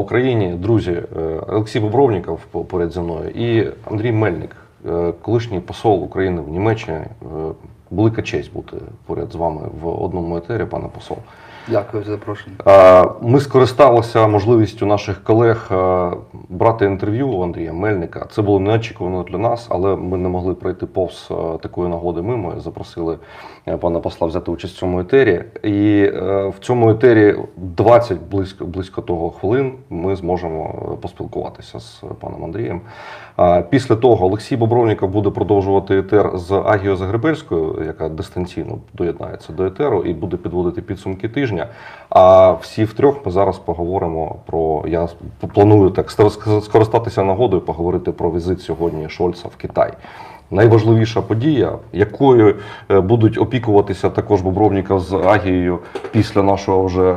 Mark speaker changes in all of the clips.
Speaker 1: Україні, друзі, е, Олексій Бобровніков поряд зі мною і Андрій Мельник, е, колишній посол України в Німеччині. Е, Велика честь бути поряд з вами в одному етері, пане посол.
Speaker 2: Дякую за запрошення.
Speaker 1: Ми скористалися можливістю наших колег брати інтерв'ю у Андрія Мельника. Це було неочікувано для нас, але ми не могли пройти повз такої нагоди мимо. Запросили е, пана посла взяти участь в цьому етері. І е, в цьому етері 20 близько близько того хвилин ми зможемо е, поспілкуватися з паном Андрієм. Після того Олексій Бобровніков буде продовжувати етер з Агіо Загребельською, яка дистанційно доєднається до етеру і буде підводити підсумки тижня. А всі втрьох ми зараз поговоримо про. Я планую так скористатися нагодою, поговорити про візит сьогодні Шольца в Китай. Найважливіша подія, якою е, будуть опікуватися також Бобровніков з Агією після нашого вже е,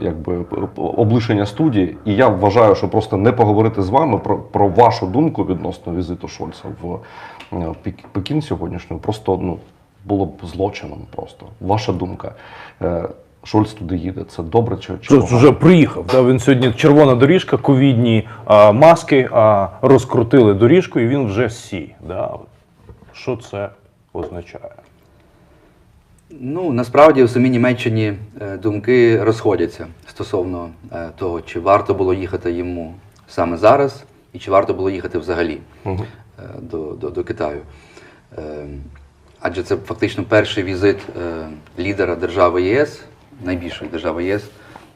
Speaker 1: якби облишення студії. І я вважаю, що просто не поговорити з вами про, про вашу думку відносно візиту Шольца в е, Пекін сьогоднішнього, просто ну було б злочином. Просто ваша думка. Шольц туди їде. Це добре чи, чи
Speaker 3: Що вже приїхав. Да? Він сьогодні червона доріжка, ковідні а, маски а, розкрутили доріжку, і він вже сі. Да? Що це означає?
Speaker 2: Ну насправді в самій Німеччині е, думки розходяться стосовно е, того, чи варто було їхати йому саме зараз, і чи варто було їхати взагалі е, до, до, до Китаю. Адже це фактично перший візит лідера держави ЄС, найбільшої держави ЄС,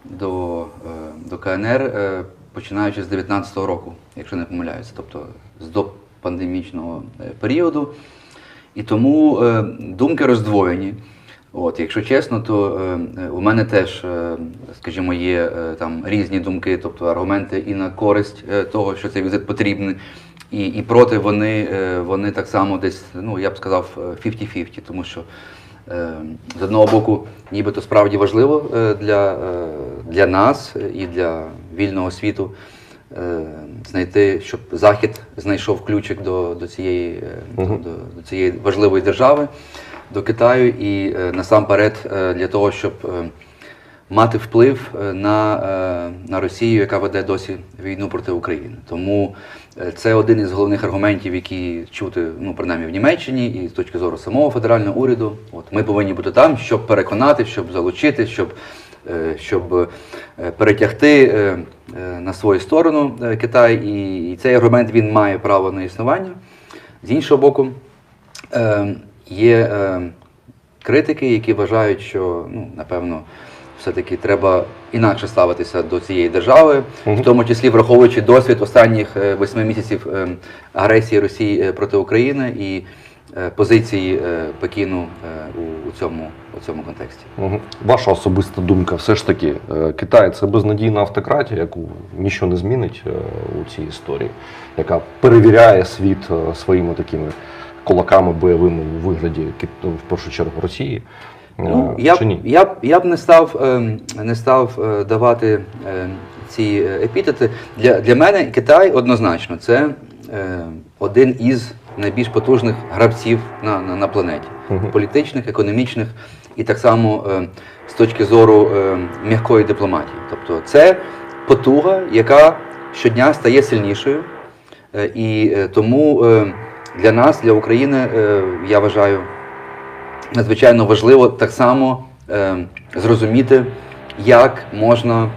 Speaker 2: до, е, до КНР, е, починаючи з 19-го року, якщо не помиляюся, тобто з допандемічного е, періоду. І тому думки роздвоєні. От, якщо чесно, то у мене теж, скажімо, є там різні думки, тобто аргументи і на користь того, що цей візит потрібний, і, і проти вони, вони так само десь, ну я б сказав, е, 50-50, тому що з одного боку, нібито справді важливо е, для, е, для нас і для вільного світу е, знайти, щоб Захід знайшов ключик до, до, цієї, е, до, до, до цієї важливої держави, до Китаю, і е, насамперед е, для того, щоб е, мати вплив е, на, е, на Росію, яка веде досі війну проти України. Тому е, це один із головних аргументів, які чути, ну принаймні в Німеччині, і з точки зору самого федерального уряду. От ми повинні бути там, щоб переконати, щоб залучити, щоб, щоб перетягти на свою сторону Китай. І, цей аргумент він має право на існування. З іншого боку, є критики, які вважають, що ну, напевно все-таки треба інакше ставитися до цієї держави, в тому числі враховуючи досвід останніх е, восьми місяців е, агресії Росії е, проти України і позиції Пекіну у, цьому, у цьому контексті.
Speaker 1: Ваша особиста думка, все ж таки, Китай це безнадійна автократія, яку нічого не змінить у цій історії, яка перевіряє світ своїми такими кулаками бойовими у вигляді в першу чергу Росії. Е,
Speaker 2: Ну, я,
Speaker 1: чи ні?
Speaker 2: я, б, я б не став, ем, не став е, давати е, ці е, епітети. Для, для мене Китай однозначно це е, один із найбільш потужних гравців на, на, на планеті.
Speaker 1: Мгм.
Speaker 2: Політичних, економічних і так само з точки зору м'якої дипломатії. Тобто це потуга, яка щодня стає сильнішою. Е, І тому для нас, для України, я вважаю, надзвичайно важливо так само е, зрозуміти, як можна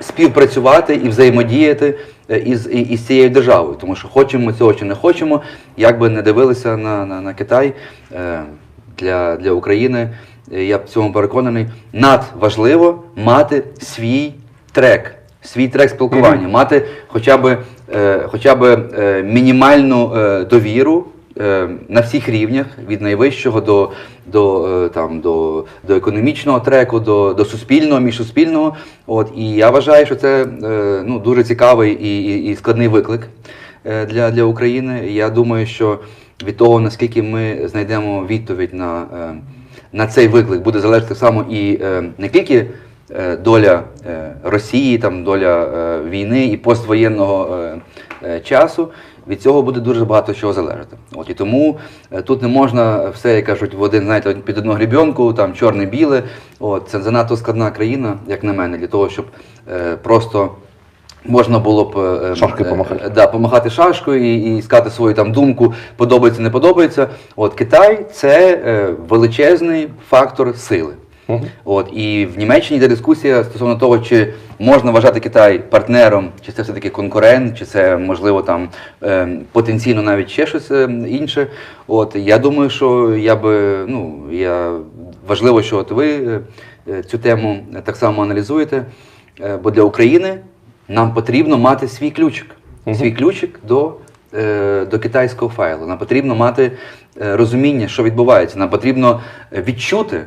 Speaker 2: співпрацювати і взаємодіяти е, із, із цією державою. Тому що хочемо ми цього чи не хочемо, як би не дивилися на, на, на Китай е, для, для України, е, я в цьому переконаний, надважливо мати свій трек, свій трек спілкування, мати хоча б, е, хоча б е, мінімальну е, довіру на всіх рівнях, від найвищого до, до, е, там, до, до економічного треку, до, до суспільного, міжсуспільного. От, і я вважаю, що це е, ну, дуже цікавий і, і, і складний виклик е, для, для України. Я думаю, що від того, наскільки ми знайдемо відповідь на, е, на цей виклик, буде залежати само і е, не тільки е, доля е, Росії, там, доля е, війни і поствоєнного е, е, часу. Від цього буде дуже багато чого залежати. От і тому е, тут не можна все, як кажуть, в один, знаєте, під одну грібінку, там чорне-біле. От це занадто складна країна, як на мене, для того, щоб е, просто Можна було б е,
Speaker 1: Шашкою
Speaker 2: е,
Speaker 1: помахати.
Speaker 2: Да, помахати шашкою і, і сказати свою там думку, подобається, не подобається. От Китай це величезний фактор сили.
Speaker 1: Мгм.
Speaker 2: От і в Німеччині йде дискусія стосовно того, чи можна вважати Китай партнером, чи це все-таки конкурент, чи це можливо там е, потенційно навіть ще щось е, інше. От я думаю, що я би ну я важливо, що от ви е, цю тему так само аналізуєте. Е, бо для України нам потрібно мати свій ключик,
Speaker 1: Мгм.
Speaker 2: свій ключик до, е, до китайського файлу. Нам потрібно мати розуміння, що відбувається. Нам потрібно відчути,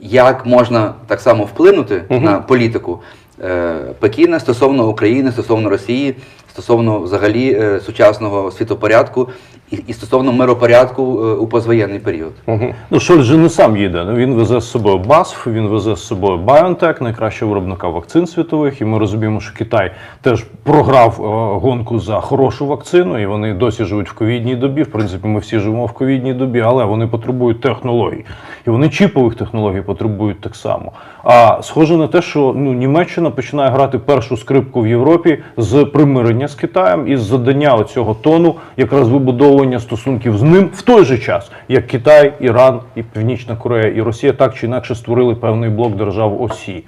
Speaker 2: як можна так само вплинути
Speaker 1: угу.
Speaker 2: на політику е, Пекіна стосовно України, стосовно Росії, стосовно взагалі е, сучасного світопорядку і, і стосовно миропорядку е, у позвоєнний період.
Speaker 1: Мгм.
Speaker 3: Ну, Шольц же не сам їде. Ну, він везе з собою BASF, він везе з собою BioNTech, найкращого виробника вакцин світових. І ми розуміємо, що Китай теж програв е, гонку за хорошу вакцину, і вони досі живуть в ковідній добі. В принципі, ми всі живемо в ковідній добі, але вони потребують технологій. І вони чіпових технологій потребують так само. А схоже на те, що ну, Німеччина починає грати першу скрипку в Європі з примирення з Китаєм і з задання оцього тону, якраз вибудовування стосунків з ним в той же час, як Китай, Іран і Північна Корея і Росія так чи інакше створили певний блок держав осі.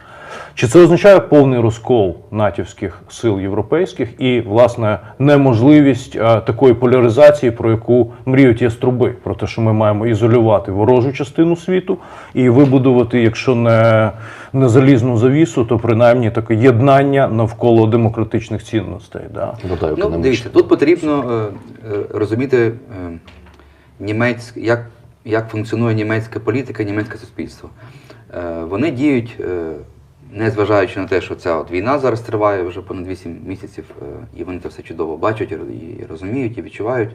Speaker 3: Чи це означає повний розкол натівських сил європейських і, власне, неможливість е, такої поляризації, про яку мріють яструби, про те, що ми маємо ізолювати ворожу частину світу і вибудувати, якщо не, не залізну завісу, то принаймні таке єднання навколо демократичних цінностей. Да?
Speaker 2: Ну, дивіться, тут потрібно е, е, розуміти, е, німецьк, як, як функціонує німецька політика, німецьке суспільство. Е, вони діють, е, незважаючи на те, що ця от війна зараз триває вже понад 8 місяців, е, і вони це все чудово бачать, і розуміють, і відчувають.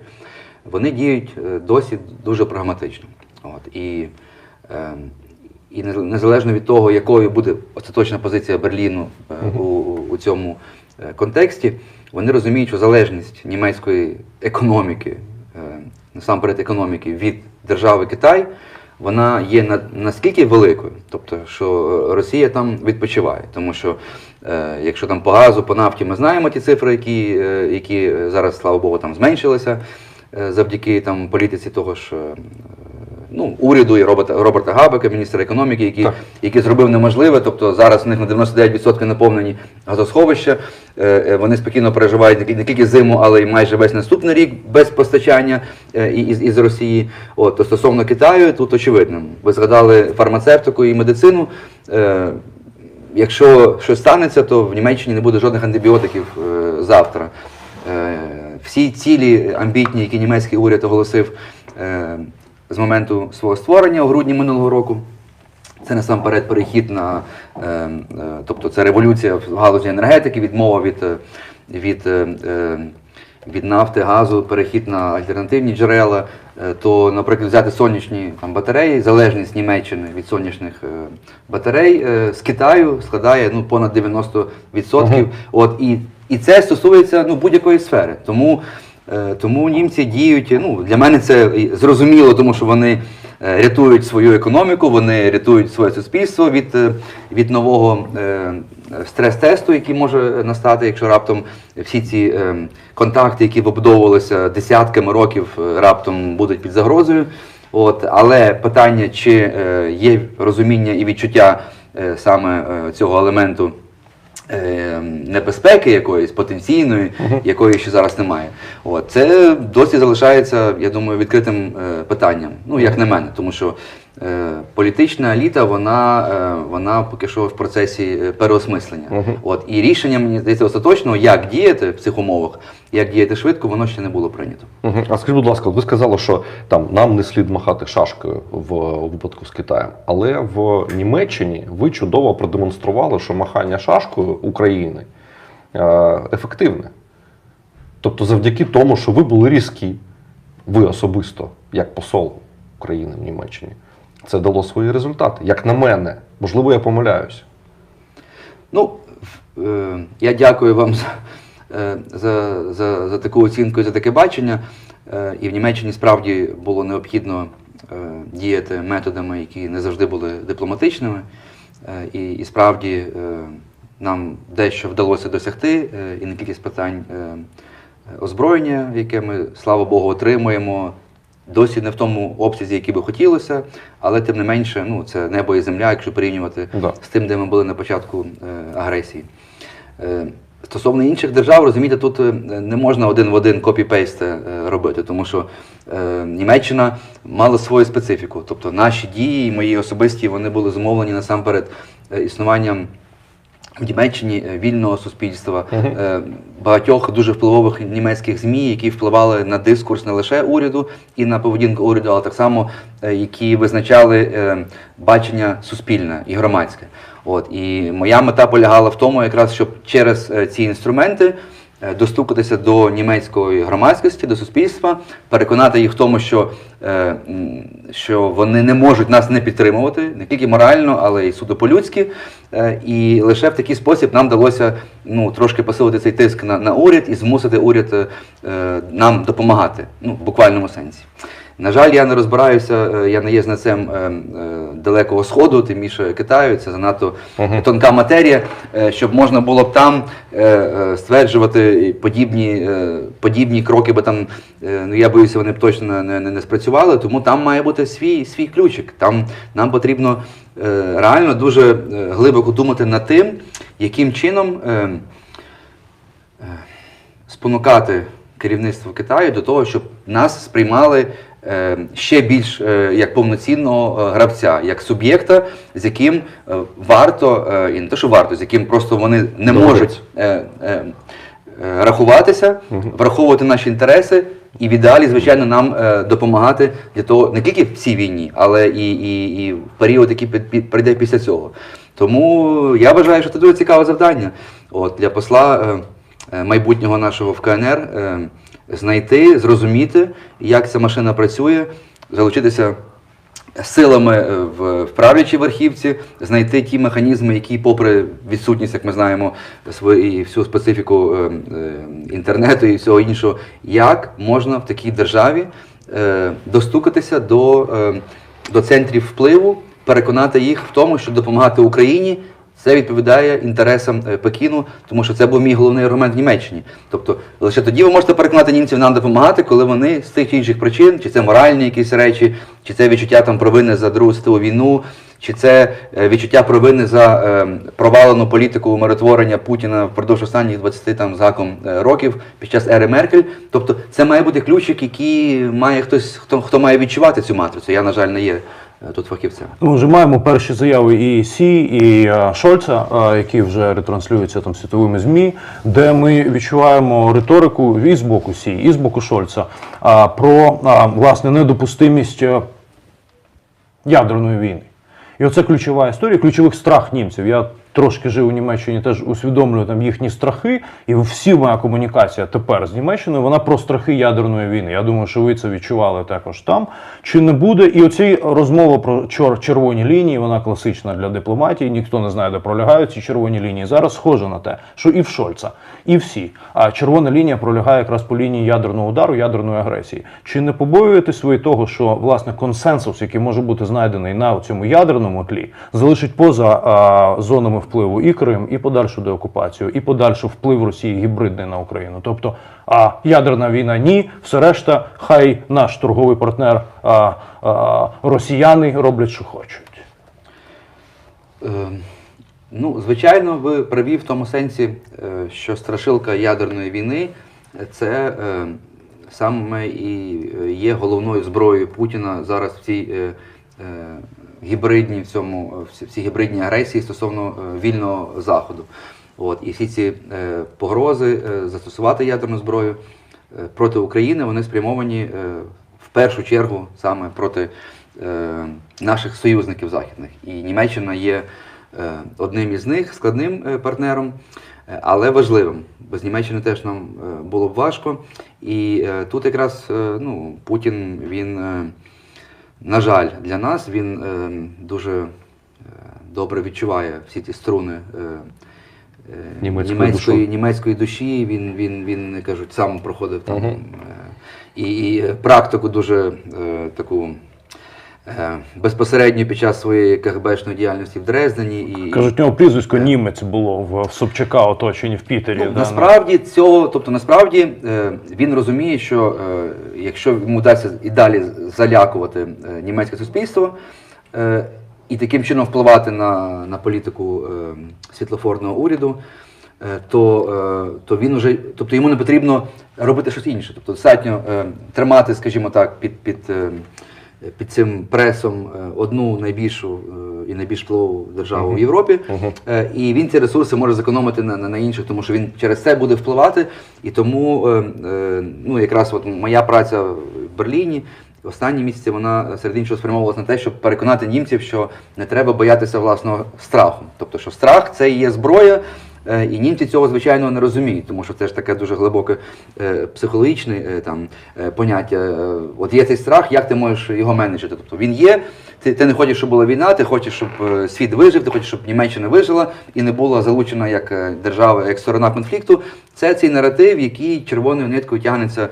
Speaker 2: Вони діють е, досі дуже прагматично. От, і, е, і незалежно від того, якою буде остаточна позиція Берліну е, у, у цьому контексті, вони розуміють, що залежність німецької економіки, насамперед економіки від держави Китай, вона є на, наскільки великою, тобто, що е, Росія там відпочиває, тому що е, якщо там по газу, по нафті ми знаємо ті цифри, які, е, які е, зараз, слава Богу, там зменшилися е, завдяки там політиці того ж. Ну, уряду і Роберта, Роберта Габека, міністра економіки, який, який зробив неможливе. Тобто зараз в них на 99% наповнені газосховища. Е, е, Вони спокійно переживають не тільки зиму, але й майже весь наступний рік без постачання е, із, із Росії. От, то стосовно Китаю, тут очевидно. Ви згадали фармацевтику і медицину. Якщо щось станеться, то в Німеччині не буде жодних антибіотиків завтра. Всі цілі амбітні, які німецький уряд оголосив з моменту свого створення у грудні минулого року, це насамперед перехід на, е, е, тобто це революція в галузі енергетики, відмова від, е, від, від нафти, газу, перехід на альтернативні джерела. То, наприклад, взяти сонячні там, батареї, залежність Німеччини від сонячних батарей з Китаю складає ну, понад 90%.
Speaker 1: Мгм.
Speaker 2: От, і, і це стосується ну, будь-якої сфери. Тому, тому німці діють. Ну, для мене це зрозуміло, тому що вони е, рятують свою економіку, вони рятують своє суспільство від, е, від нового е, стрес-тесту, який може настати, якщо раптом всі ці е, контакти, які вибудовувалися десятками років, е, раптом будуть під загрозою. От, але питання, чи е, є розуміння і відчуття е, саме е, цього елементу е, небезпеки якоїсь потенційної, якої ще зараз немає. От, це досі залишається, я думаю, відкритим е, питанням. Ну, як на мене, тому що політична еліта, вона, е, вона поки що в процесі е, переосмислення.
Speaker 1: Мгм.
Speaker 2: От, і рішення, мені здається, остаточно, як діяти в цих умовах, як діяти швидко, воно ще не було прийнято.
Speaker 1: Мгм. А скажіть, будь ласка, ви сказали, що там нам не слід махати шашкою в випадку з Китаєм, але в Німеччині ви чудово продемонстрували, що махання шашкою України е, ефективне. Тобто, завдяки тому, що ви були різкі, ви особисто, як посол України в Німеччині, це дало свої результати. Як на мене, можливо, я помиляюся.
Speaker 2: Ну, е, я дякую вам за, е, за, за, за таку оцінку і за таке бачення. Е, І в Німеччині справді було необхідно е, діяти методами, які не завжди були дипломатичними. Е, І, і справді е, нам дещо вдалося досягти, е, і тільки з питань е, озброєння, яке ми, слава Богу, отримуємо. Досі не в тому обсязі, який би хотілося, але тим не менше, ну це небо і земля, якщо порівнювати
Speaker 1: Да.
Speaker 2: з тим, де ми були на початку е, агресії. Е, Стосовно інших держав, розумієте, тут е, не можна один в один копі-пейст е, робити, тому що е, Німеччина мала свою специфіку. Тобто наші дії, мої особисті, вони були зумовлені насамперед е, існуванням в Німеччині е, вільного суспільства, е, багатьох дуже впливових німецьких ЗМІ, які впливали на дискурс не лише уряду і на поведінку уряду, але так само е, які визначали бачення суспільне і громадське. От і моя мета полягала в тому, якраз щоб через ці інструменти достукатися до німецької громадськості, до суспільства, переконати їх в тому, що, е, що вони не можуть нас не підтримувати, не тільки морально, але й суто по-людськи. Е, І лише в такий спосіб нам вдалося ну, трошки посилити цей тиск на, на уряд і змусити уряд е, е, нам допомагати, ну, в буквальному сенсі. На жаль, я не розбираюся, е, я не є знацем е, е, далекого сходу, тим більше Китаю. Це занадто тонка матерія, щоб можна було б там стверджувати подібні, подібні кроки, бо там ну я боюся, вони б точно не, не, не спрацювали. Тому там має бути свій, свій ключик. Там нам потрібно реально дуже глибоко думати над тим, яким чином. Е, спонукати керівництво Китаю до того, щоб нас сприймали е, ще більш е, як повноцінного е, гравця, як суб'єкта, з яким варто, і не те, що варто, з яким просто вони не
Speaker 1: Доводиться.
Speaker 2: можуть рахуватися, враховувати наші інтереси. І в ідеалі, звичайно, нам е, допомагати для того не тільки в цій війні, але і, і, і в період, який під- під- прийде після цього. Тому я вважаю, що це дуже цікаве завдання от, для посла е, майбутнього нашого в КНР е, знайти, зрозуміти, як ця машина працює, залучитися силами е, в, правлячій верхівці, знайти ті механізми, які, попри відсутність, як ми знаємо, свої всю специфіку е, е, інтернету і всього іншого, як можна в такій державі е, достукатися до, е, до центрів впливу, переконати їх в тому, що допомагати Україні. Це відповідає інтересам е, Пекіну, тому що це був мій головний аргумент в Німеччині. Тобто лише тоді ви можете переконати німців нам допомагати, коли вони з тих чи інших причин, чи це моральні якісь речі, чи це відчуття там провини за Другу світову війну, чи це е, відчуття провини за е, провалену політику умиротворення Путіна впродовж останніх 20 там з е, років під час ери Меркель. Тобто це має бути ключик, який має хтось, хто, хто має відчувати цю матрицю. Я, на жаль, не є тут фахівця.
Speaker 3: Ми вже маємо перші заяви і Сі, і е, Шольца, е, які вже ретранслюються там світовими ЗМІ, де ми відчуваємо риторику і з боку Сі, і з боку Шольца про власне недопустимість е, ядерної війни. І оце ключова історія, ключових страх німців. Я трошки жив у Німеччині, теж усвідомлюю там їхні страхи, і всі моя комунікація тепер з Німеччиною, вона про страхи ядерної війни. Я думаю, що ви це відчували також там. Чи не буде? І оці розмова про червоні лінії, вона класична для дипломатії. Ніхто не знає, де пролягають ці червоні лінії. Зараз схоже на те, що і в Шольца, і всі. А червона лінія пролягає якраз по лінії ядерного удару, ядерної агресії. Чи не побоюєтесь ви того, що власне консенсус, який може бути знайдений на цьому ядерному тлі, залишить поза а, зонами впливу і Крим, і подальшу деокупацію, і подальшу вплив Росії гібридний на Україну? Тобто, а ядерна війна ні, все решта, хай наш торговий партнер а, а, росіяни роблять, що хочуть.
Speaker 2: Е, Ну, звичайно, ви праві в тому сенсі, е, що страшилка ядерної війни е, це е, саме і е, є головною зброєю Путіна зараз в цій е, е, в цьому е, в ці- в цій гібридній агресії стосовно е, вільного заходу. От і всі ці погрози застосувати ядерну зброю проти України вони спрямовані в першу чергу саме проти наших союзників західних. І Німеччина є одним із них, складним партнером, але важливим. Без Німеччини теж нам було б важко. І тут якраз ну, Путін, він, на жаль, для нас він е, дуже е, добре відчуває всі ті струни. е, е,
Speaker 1: Німецької
Speaker 2: німецької, німецької душі. Він, він, він кажуть, сам проходив там е, і, і практику дуже е, таку безпосередньо під час своєї КГБшної діяльності в Дрездені. І,
Speaker 3: Кажуть, у нього прізвисько німець було в, Собчака оточенні в Пітері.
Speaker 2: Ну,
Speaker 3: да,
Speaker 2: насправді цього, тобто насправді е, він розуміє, що е, якщо йому вдасться і далі залякувати е, німецьке суспільство е, і таким чином впливати на, на політику е, світлофорного уряду, е, то, е, то він уже, тобто йому не потрібно робити щось інше. Тобто достатньо е, тримати, скажімо так, під, під, е, під цим пресом е, одну найбільшу е, і найбільш впливову державу в Європі, Е, і він ці ресурси може зекономити на, на, на інших, тому що він через це буде впливати. І тому е, е, ну, якраз от моя праця в Берліні. Останні місяці вона серед іншого спрямовувалася на те, щоб переконати німців, що не треба боятися власного страху. Тобто, що страх це і є зброя, е, і німці цього звичайно не розуміють, тому що це ж таке дуже глибоке е, психологічне е, там е, поняття. Е, От є цей страх, як ти можеш його менеджити? Тобто він є. Ти, ти не хочеш, щоб була війна, ти хочеш, щоб е, світ вижив, ти хочеш, щоб Німеччина вижила і не була залучена як е, держава, як сторона конфлікту. Це цей наратив, який червоною ниткою тягнеться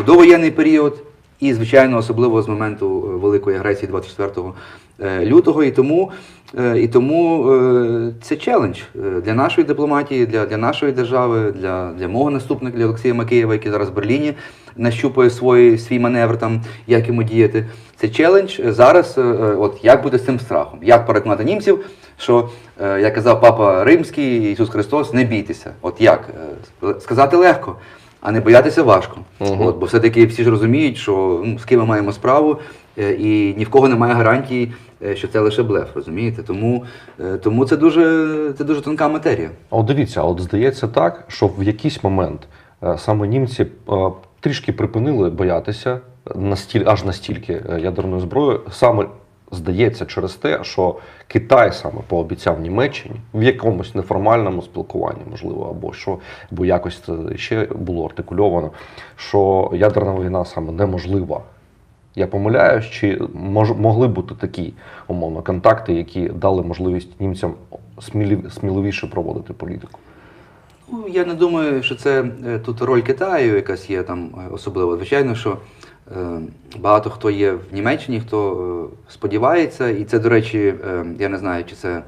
Speaker 2: у довоєнний період, і, звичайно, особливо з моменту е, великої агресії 24 е, лютого. І тому, е, і тому е, це челендж е, для нашої дипломатії, для, для нашої держави, для, для мого наступника, для Олексія Макеєва, який зараз в Берліні нащупує свій, свій маневр, там, як йому діяти. Це челендж е, зараз, е, е, от як буде з цим страхом, як переконати німців, що, е, як казав Папа Римський, Ісус Христос, не бійтеся. От як? Е, Сказати легко. А не боятися важко.
Speaker 1: Мгм.
Speaker 2: От, бо все-таки всі ж розуміють, що ну, з ким ми маємо справу, е, і ні в кого немає гарантії, е, що це лише блеф, розумієте? Тому, е, тому це, дуже, це дуже тонка матерія.
Speaker 1: От дивіться, от здається так, що в якийсь момент е, саме німці е, трішки припинили боятися настіль, аж настільки е, ядерної зброї, саме здається через те, що Китай саме пообіцяв Німеччині в якомусь неформальному спілкуванні, можливо, або що, бо якось це ще було артикульовано, що ядерна війна саме неможлива. Я помиляюсь, чи мож, могли бути такі умовно контакти, які дали можливість німцям смілі, сміливіше проводити політику?
Speaker 2: Ну, я не думаю, що це е, тут роль Китаю якась є там е, особлива. Звичайно, що е, багато хто є в Німеччині, хто е, сподівається, і це, до речі, е, я не знаю, чи це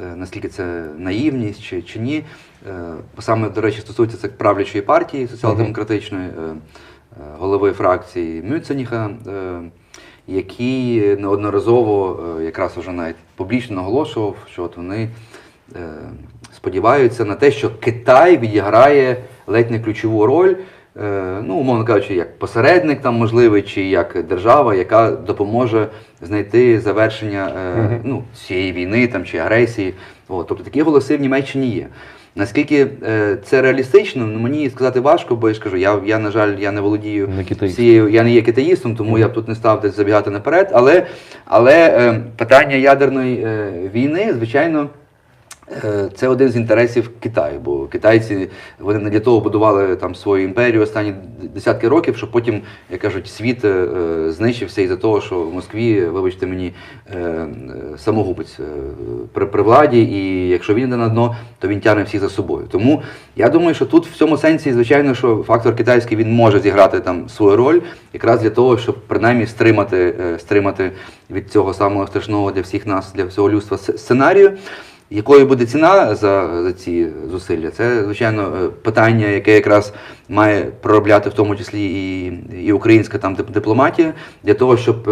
Speaker 2: е, наскільки це наївність чи, чи ні. Е, саме, до речі, стосується це правлячої партії соціал-демократичної, е, голови фракції Мюценіха, е, який неодноразово е, якраз вже навіть публічно наголошував, що от вони е, сподіваються на те, що Китай відіграє ледь не ключову роль, е, ну, умовно кажучи, як посередник там можливий, чи як держава, яка допоможе знайти завершення е, ну, цієї війни там, чи агресії. От, тобто такі голоси в Німеччині є. Наскільки е, це реалістично, ну, мені сказати важко, бо я ж кажу, я, я на жаль, я не володію
Speaker 1: Не
Speaker 2: цією, я не є китаїстом, тому я б тут не став десь забігати наперед. Але, але е, питання ядерної е, війни, звичайно. Е, Це один з інтересів Китаю, бо китайці вони не для того будували там свою імперію останні десятки років, щоб потім, як кажуть, світ е, знищився із-за того, що в Москві, вибачте мені, е, самогубець при, при владі, і якщо він йде на дно, то він тягне всіх за собою. Тому я думаю, що тут в цьому сенсі, звичайно, що фактор китайський він може зіграти там свою роль, якраз для того, щоб принаймні стримати, стримати від цього самого страшного для всіх нас, для всього людства сценарію. Якою буде ціна за, за ці зусилля? Це, звичайно, е, питання, яке якраз має проробляти в тому числі і, і українська там дипломатія, для того, щоб,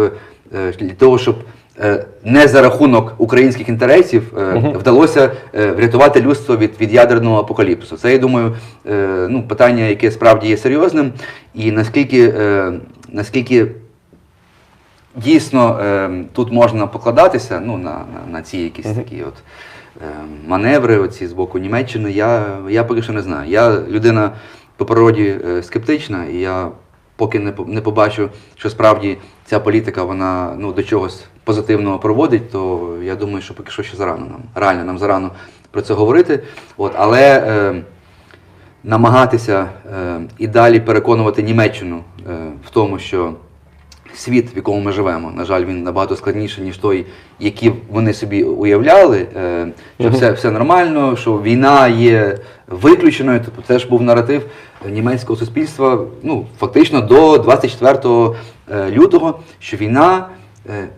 Speaker 2: е, для того, щоб е, не за рахунок українських інтересів е, вдалося врятувати людство від, від ядерного апокаліпсису. Це, я думаю, ну, питання, яке справді є серйозним, і наскільки, наскільки дійсно тут можна покладатися ну, на, на, на ці якісь такі от маневри оці з боку Німеччини, я, я поки що не знаю. Я людина по природі е, скептична, і я поки не, не побачу, що справді ця політика вона ну, до чогось позитивного проводить, то я думаю, що поки що ще зарано нам. Реально нам зарано про це говорити. От, але е, намагатися е, і далі переконувати Німеччину е, в тому, що світ, в якому ми живемо, на жаль, він набагато складніший, ніж той, який вони собі уявляли, е, що все, все нормально, що війна є виключеною. Тобто це ж був наратив німецького суспільства, ну фактично до 24 е, лютого, що війна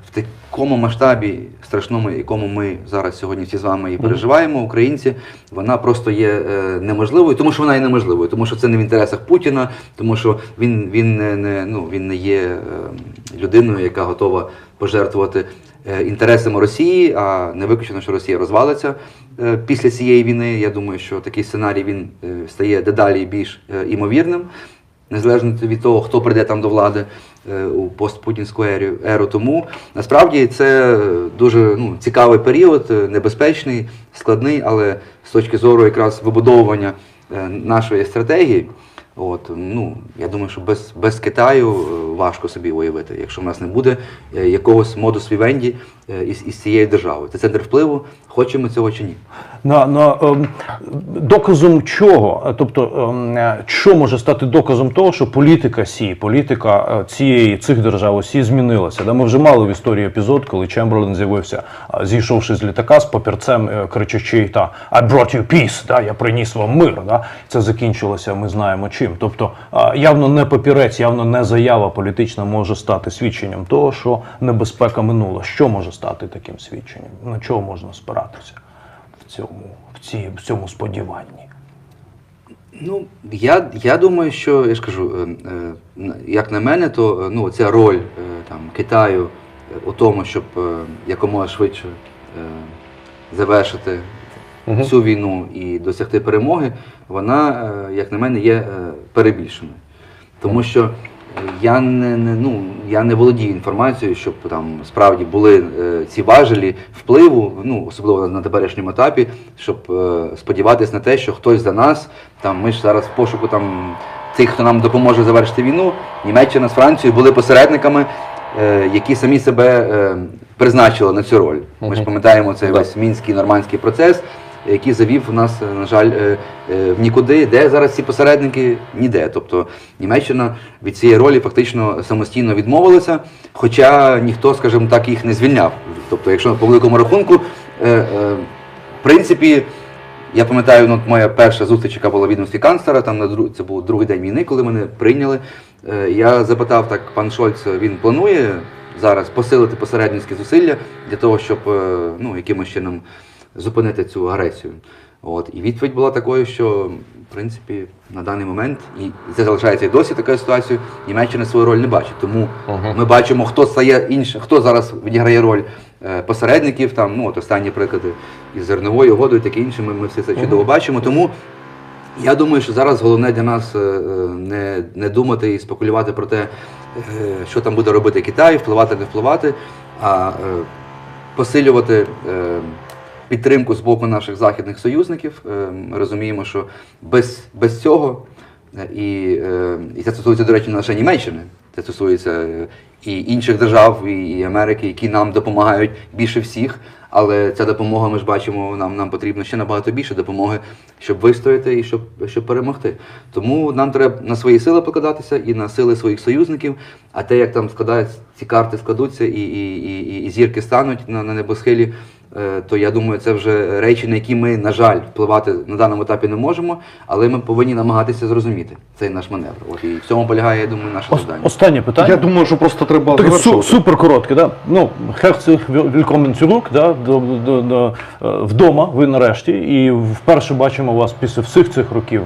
Speaker 2: в такому масштабі страшному, якому ми зараз сьогодні всі з вами і переживаємо, українці, вона просто є е, неможливою, тому що вона є неможливою, тому що це не в інтересах Путіна, тому що він, він не, ну він не є е, людиною, яка готова пожертвувати е, інтересами Росії, а не виключено, що Росія розвалиться е, після цієї війни. Я думаю, що такий сценарій він е, стає дедалі більш е, імовірним незалежно від того, хто прийде там до влади е, у постпутінську еру. Тому насправді це дуже ну, цікавий період, е, небезпечний, складний, але з точки зору якраз вибудовування е, нашої стратегії. От, ну, я думаю, що без, без Китаю е, важко собі уявити, якщо в нас не буде е, якогось модус вівенді е, із, із цієї держави. Це центр впливу, хочемо цього чи ні.
Speaker 3: На, на, ем, доказом чого? Е, Тобто, ем, що може стати доказом того, що політика сі, політика цієї цих держав усі змінилася? Да? Ми вже мали в історії епізод, коли Чемберлен з'явився, зійшовши з літака з папірцем, кричачи та I brought you peace, да? я приніс вам мир. Да? Це закінчилося, ми знаємо чим. Тобто, явно не папірець, явно не заява політична може стати свідченням того, що небезпека минула. Що може стати таким свідченням? На чого можна спиратися? в цьому, в, цій, в цьому сподіванні.
Speaker 2: Ну, я, я думаю, що я ж кажу, е, е, як на мене, то е, ну, ця роль там, Китаю у тому, щоб якомога швидше завершити
Speaker 1: Мгм.
Speaker 2: цю війну і досягти перемоги, вона, як на мене, є перебільшеною. Тому що я не, не, ну, я не володію інформацією, щоб там справді були е, ці важелі впливу, ну, особливо на теперішньому етапі, щоб е, сподіватися на те, що хтось за нас, там, ми ж зараз в пошуку там, тих, хто нам допоможе завершити війну, Німеччина з Францією були посередниками, е, які самі себе е, призначили на цю роль. Ми ж пам'ятаємо цей весь мінський нормандський процес, який завів нас, е, на жаль, е, е, в нікуди. Де зараз ці посередники? Ніде. Тобто Німеччина від цієї ролі фактично самостійно відмовилася, хоча ніхто, скажімо так, їх не звільняв. Тобто, якщо по великому рахунку, в принципі. Я пам'ятаю, ну, моя перша зустріч, яка була в відомстві канцлера, там на друг, це був другий день війни, коли мене прийняли. Я запитав так, пан Шольц, він планує зараз посилити посередницькі зусилля для того, щоб ну, якимось чином зупинити цю агресію. От. І відповідь була такою, що в принципі на даний момент, і це залишається і досі така ситуація, Німеччина свою роль не бачить. Тому
Speaker 1: Ага.
Speaker 2: ми бачимо, хто стає іншим, хто зараз відіграє роль е, посередників, там, ну, от останні приклади із зерновою угодою, таке інше, ми, ми все це чудово бачимо. Тому я думаю, що зараз головне для нас е, е, не, не думати і спекулювати про те, що там буде робити Китай, впливати, не впливати, а посилювати підтримку з боку наших західних союзників. Е, Ми розуміємо, що без, без цього, е, і, е, і це стосується, до речі, не лише Німеччини, це стосується е, і інших держав, і, Америки, які нам допомагають більше всіх. Але ця допомога, ми ж бачимо, нам, нам потрібно ще набагато більше допомоги, щоб вистояти і щоб, щоб перемогти. Тому нам треба на свої сили покладатися і на сили своїх союзників. А те, як там складаються ці карти, складуться і, і, і, і- зірки стануть на, на небосхилі, е, то я думаю, це вже речі, на які ми, на жаль, впливати на даному етапі не можемо, але ми повинні намагатися зрозуміти цей наш маневр. От і в цьому полягає, я думаю, наше завдання.
Speaker 3: останнє питання.
Speaker 1: Я думаю, що просто треба
Speaker 3: Так, су, супер коротке, да? Ну, herzlich willkommen zurück, да? до, до, до, е, вдома ви нарешті. І вперше бачимо вас після всіх цих років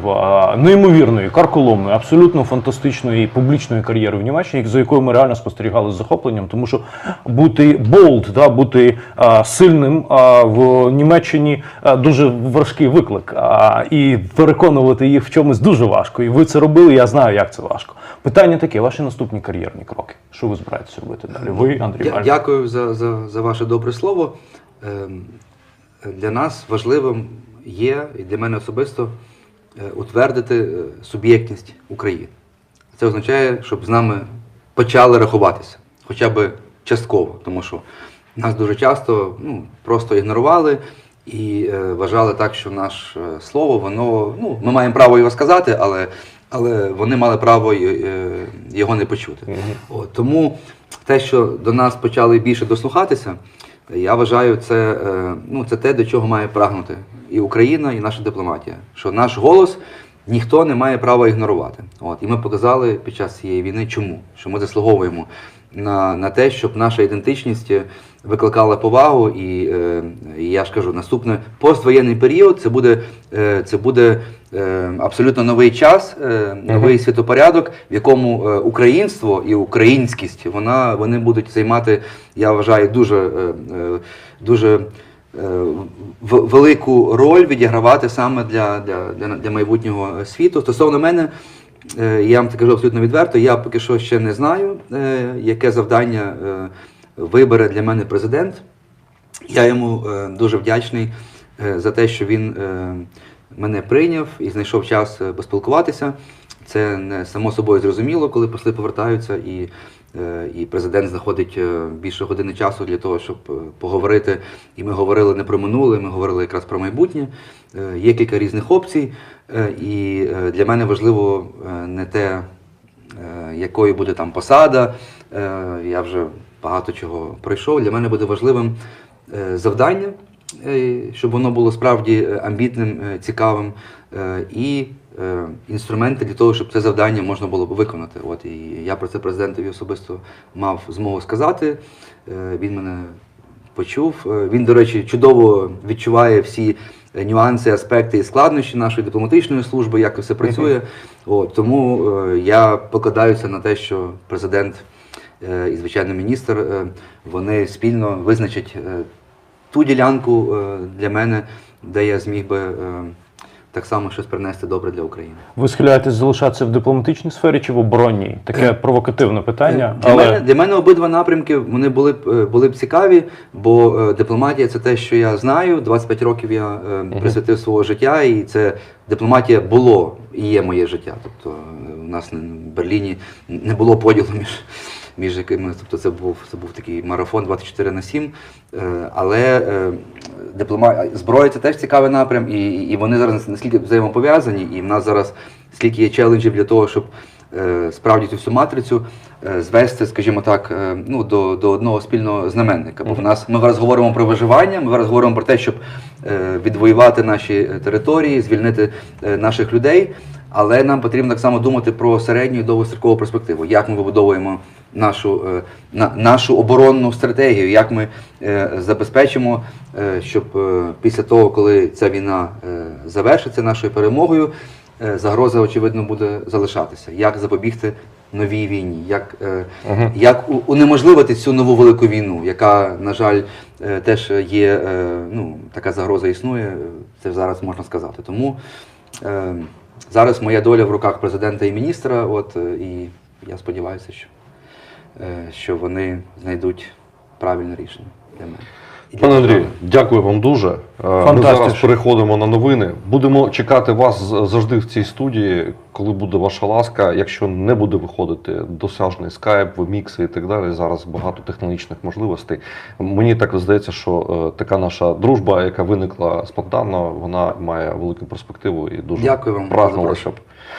Speaker 3: неймовірної, карколомної, абсолютно фантастичної публічної кар'єри в Німеччині, за якою ми реально спостерігали з захопленням, тому що бути bold, да, бути а, сильним в Німеччині дуже важкий виклик. І переконувати їх в чомусь дуже важко. І ви це робили, я знаю, як це важко. Питання таке: ваші наступні кар'єрні кроки. Що ви збираєтеся робити далі? Ви, Андрій
Speaker 2: Дя- Дякую за, за, за ваше добре слово. Ем, Для нас важливим є, і для мене особисто, е, утвердити е, суб'єктність України. Це означає, щоб з нами почали рахуватися, хоча б частково, тому що нас дуже часто ну, просто ігнорували і е, вважали так, що наше слово, воно, ну, ми маємо право його сказати, але, але вони мали право й- е, його не почути. От, тому те, що до нас почали більше дослухатися, Я вважаю, це, е, ну, це те, до чого має прагнути і Україна, і наша дипломатія. Що наш голос ніхто не має права ігнорувати. От. І ми показали під час цієї війни, чому? Що ми заслуговуємо на, на те, щоб наша ідентичність викликала повагу. І, е, і я ж кажу, наступний поствоєнний період це буде, е, це буде е, абсолютно новий час, е, новий світопорядок, в якому е, українство і українськість вона, вони будуть займати, я вважаю, дуже, е, е, дуже е, в- велику роль відігравати саме для, для, для, для майбутнього світу. Стосовно мене, е, я вам так кажу абсолютно відверто, я поки що ще не знаю, е, яке завдання е, вибере для мене президент. Я йому е, дуже вдячний е, за те, що він е, мене прийняв і знайшов час е, поспілкуватися. Це не само собою зрозуміло, коли посли повертаються, і, е, і президент знаходить е, більше години часу для того, щоб е, поговорити. І ми говорили не про минуле, ми говорили якраз про майбутнє. Е, Є кілька різних опцій, е, і е, для мене важливо е, не те, е, якою буде там посада. Е, Я вже багато чого пройшов. Для мене буде важливим е, завдання, е, щоб воно було справді е, амбітним, е, цікавим, е, і е, інструменти для того, щоб це завдання можна було б виконати. От і я про це президентові особисто мав змогу сказати. Е, Він мене почув. Е, Він, до речі, чудово відчуває всі е, нюанси, аспекти і складнощі нашої дипломатичної служби, як все працює. От, тому е, я покладаюся на те, що президент е, і, звичайно, міністр е, вони спільно визначать е, ту ділянку е, для мене, де я зміг би е, так само щось принести добре для України.
Speaker 3: Ви схиляєтесь залишатися в дипломатичній сфері чи в оборонній? Таке провокативне питання,
Speaker 2: Для,
Speaker 3: але
Speaker 2: мене, для мене обидва напрямки вони були б е, були б цікаві, бо е, дипломатія це те, що я знаю. 25 років я е, присвятив свого життя, і це дипломатія було і є моє життя. Тобто е, у нас в Берліні не було поділу між. Між якими, тобто це був це був такий марафон 24 на 7. Е, але е, диплома... зброя це теж цікавий напрям, і, і вони зараз наскільки взаємопов'язані, і в нас зараз скільки є челенджів для того, щоб е, справді цю всю матрицю звести, скажімо так, ну, до, до одного спільного знаменника. Бо в нас ми зараз говоримо про виживання, ми зараз говоримо про те, щоб відвоювати наші території, звільнити наших людей. Але нам потрібно так само думати про середню і довгострокову перспективу, як ми вибудовуємо нашу, е, на, нашу оборонну стратегію, як ми е, забезпечимо, е, щоб е, після того, коли ця війна е, завершиться нашою перемогою, е, загроза, очевидно, буде залишатися. Як запобігти новій війні, як, е,
Speaker 1: Мгм.
Speaker 2: як у- унеможливити цю нову велику війну, яка, на жаль, е, теж є, е, ну, така загроза існує, це зараз можна сказати. Тому е, зараз моя доля в руках президента і міністра, от, е, і я сподіваюся, що, е, що вони знайдуть правильне рішення для мене.
Speaker 1: Пане. Андрію, дякую вам дуже. Е, Ми зараз переходимо на новини. Будемо чекати вас завжди в цій студії, коли буде ваша ласка. Якщо не буде виходити досяжний скайп, мікси і так далі. Зараз багато технологічних можливостей. Мені так здається, що е, така наша дружба, яка виникла спонтанно, вона має велику перспективу і дуже
Speaker 2: Дякую вам
Speaker 1: щоб